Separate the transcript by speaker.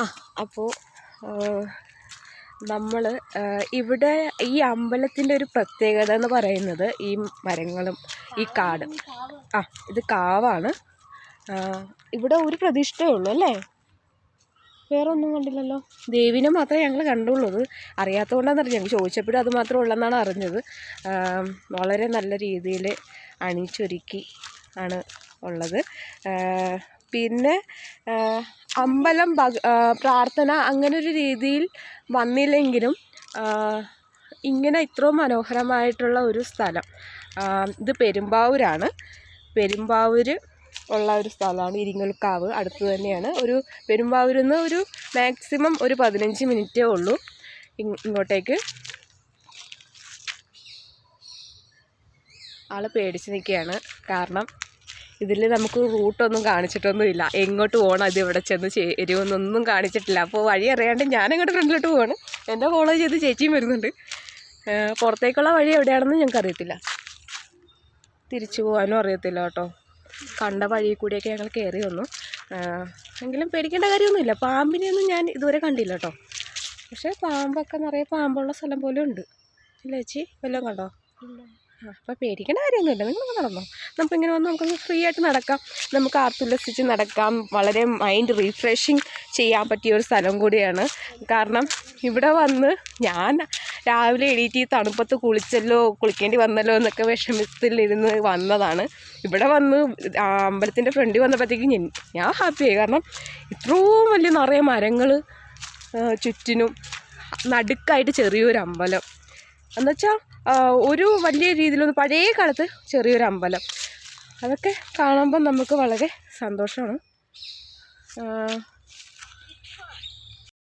Speaker 1: ആ അപ്പോൾ നമ്മൾ ഇവിടെ ഈ അമ്പലത്തിന്റെ ഒരു പ്രത്യേകത എന്ന് പറയുന്നത് ഈ മരങ്ങളും ഈ കാടും. ആ ഇത് കാവാണ്. ഇവിടെ ഒരു പ്രതിഷ്ഠയേ ഉള്ളൂ അല്ലേ? വേറെ ഒന്നും കണ്ടില്ലല്ലോ. ദേവിനെ മാത്രമേ ഞങ്ങൾ കണ്ടുള്ളൂ. അറിയാത്തതുകൊണ്ടാണെന്ന് ഞങ്ങൾ ചോദിച്ചപ്പോഴും അത് മാത്രമേ ഉള്ളെന്നാണ് അറിഞ്ഞത്. വളരെ നല്ല രീതിയിൽ അണിയിച്ചൊരുക്കി ആണ് ഉള്ളത്. പിന്നെ അമ്പലം പ്രാർത്ഥന അങ്ങനൊരു രീതിയിൽ വന്നില്ലെങ്കിലും ഇങ്ങനെ ഇത്രയും മനോഹരമായിട്ടുള്ള ഒരു സ്ഥലം ഇത് പെരുമ്പാവൂരാണ്. പെരുമ്പാവൂർ ഉള്ള ഒരു സ്ഥലമാണ് ഇരിങ്ങൽക്കാവ്. അടുത്ത് തന്നെയാണ്. ഒരു പെരുമ്പാവൂരിൽ നിന്ന് ഒരു മാക്സിമം ഒരു പതിനഞ്ച് മിനിറ്റേ ഉള്ളൂ. ഇങ്ങോട്ടേക്ക്. ആൾ പേടിച്ച് നിൽക്കുകയാണ്. കാരണം ഇതിൽ നമുക്ക് റൂട്ടൊന്നും കാണിച്ചിട്ടൊന്നുമില്ല. എങ്ങോട്ട് പോകണം അത് ഇവിടെ ചെന്ന് ചേരുമെന്നൊന്നും കാണിച്ചിട്ടില്ല. അപ്പോൾ വഴി അറിയാണ്ട് ഞാൻ അങ്ങോട്ട് ഫ്രണ്ടിലോട്ട് പോവാണ് എന്റെ ഫോളോ ചെയ്ത് ചേച്ചിയും വരുന്നുണ്ട്. പുറത്തേക്കുള്ള വഴി എവിടെയാണെന്ന് ഞങ്ങൾക്ക് അറിയത്തില്ല. തിരിച്ചു പോകാനും അറിയത്തില്ല കേട്ടോ. കണ്ട വഴി കൂടിയൊക്കെ ഞങ്ങൾ കയറി വന്നു. എങ്കിലും പേടിക്കേണ്ട കാര്യമൊന്നുമില്ല. പാമ്പിനെയൊന്നും ഞാൻ ഇതുവരെ കണ്ടില്ല കേട്ടോ. പക്ഷേ പാമ്പൊക്കെ നിറയെ പാമ്പുള്ള സ്ഥലം പോലും ഉണ്ട്. ഇല്ല ചേച്ചി? വല്ലതും കണ്ടോ? അപ്പോൾ പേടിക്കേണ്ട കാര്യമൊന്നുമില്ല. നിങ്ങൾ നടന്നോ. നമുക്കിങ്ങനെ വന്ന് നമുക്കൊന്ന് ഫ്രീ ആയിട്ട് നടക്കാം. നമുക്ക് ആർത്തുല്ലസിച്ച് നടക്കാം. വളരെ മൈൻഡ് റീഫ്രഷിങ് ചെയ്യാൻ പറ്റിയ ഒരു സ്ഥലം കൂടിയാണ്. കാരണം ഇവിടെ വന്ന് ഞാൻ രാവിലെ എണീറ്റ് തണുപ്പത്ത് കുളിച്ചല്ലോ കുളിക്കേണ്ടി വന്നല്ലോ എന്നൊക്കെ വിഷമത്തിലിരുന്ന് വന്നതാണ്. ഇവിടെ വന്ന് അമ്പലത്തിന്റെ ഫ്രണ്ടിൽ വന്നപ്പോഴത്തേക്കും ഞാൻ ഹാപ്പിയായി കാരണം ഇത്രയും വലിയ നിറയെ മരങ്ങൾ ചുറ്റിനും നടുക്കായിട്ട് ചെറിയൊരു അമ്പലം. എന്നുവെച്ചാൽ ഒരു വലിയ രീതിയിലൊന്ന് പഴയ കാലത്ത് ചെറിയൊരു അമ്പലം. അതൊക്കെ കാണുമ്പോൾ നമുക്ക് വളരെ സന്തോഷമാണ്.